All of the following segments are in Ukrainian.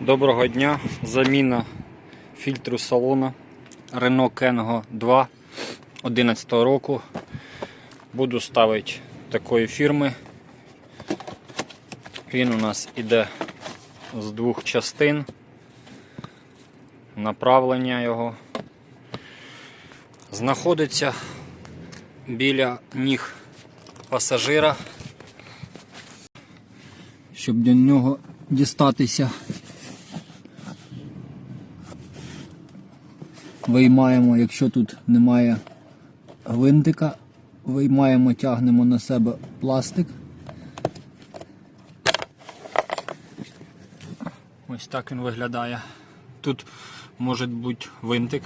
Доброго дня. Заміна фільтру салона Renault Kengo 2 11 року. Буду ставити такої фірми. Він у нас іде з двох частин. Направлення його знаходиться біля ніг пасажира. Щоб до нього дістатися, виймаємо, якщо тут немає гвинтика, виймаємо, тягнемо на себе пластик. Ось так він виглядає. Тут може бути винтик.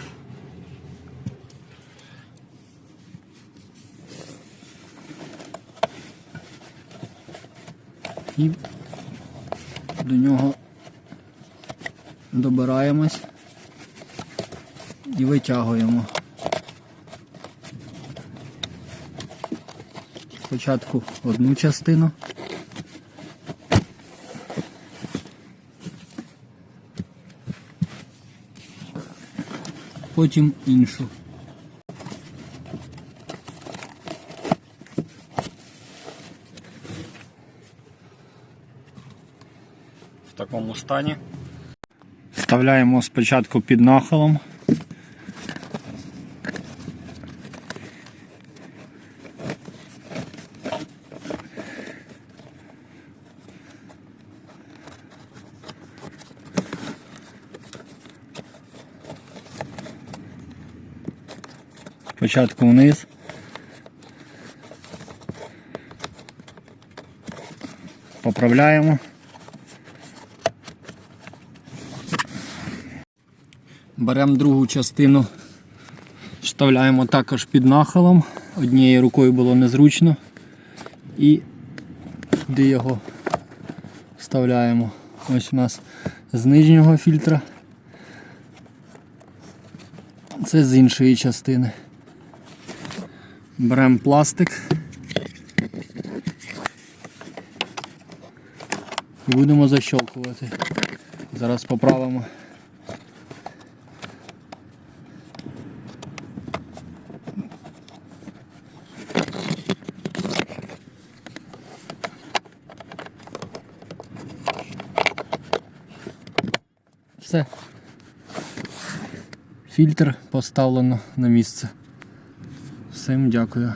І до нього добираємось і витягуємо. Спочатку одну частину. Потім іншу. В такому стані. Вставляємо спочатку під нахилом. Спочатку вниз. Поправляємо. Беремо другу частину, вставляємо також під нахилом. Однією рукою було незручно. І туди його вставляємо. Ось у нас з нижнього фільтра. Це з іншої частини. Беремо пластик. І будемо защолкувати. Зараз поправимо. Все. Фільтр поставлено на місце. Всім дякую.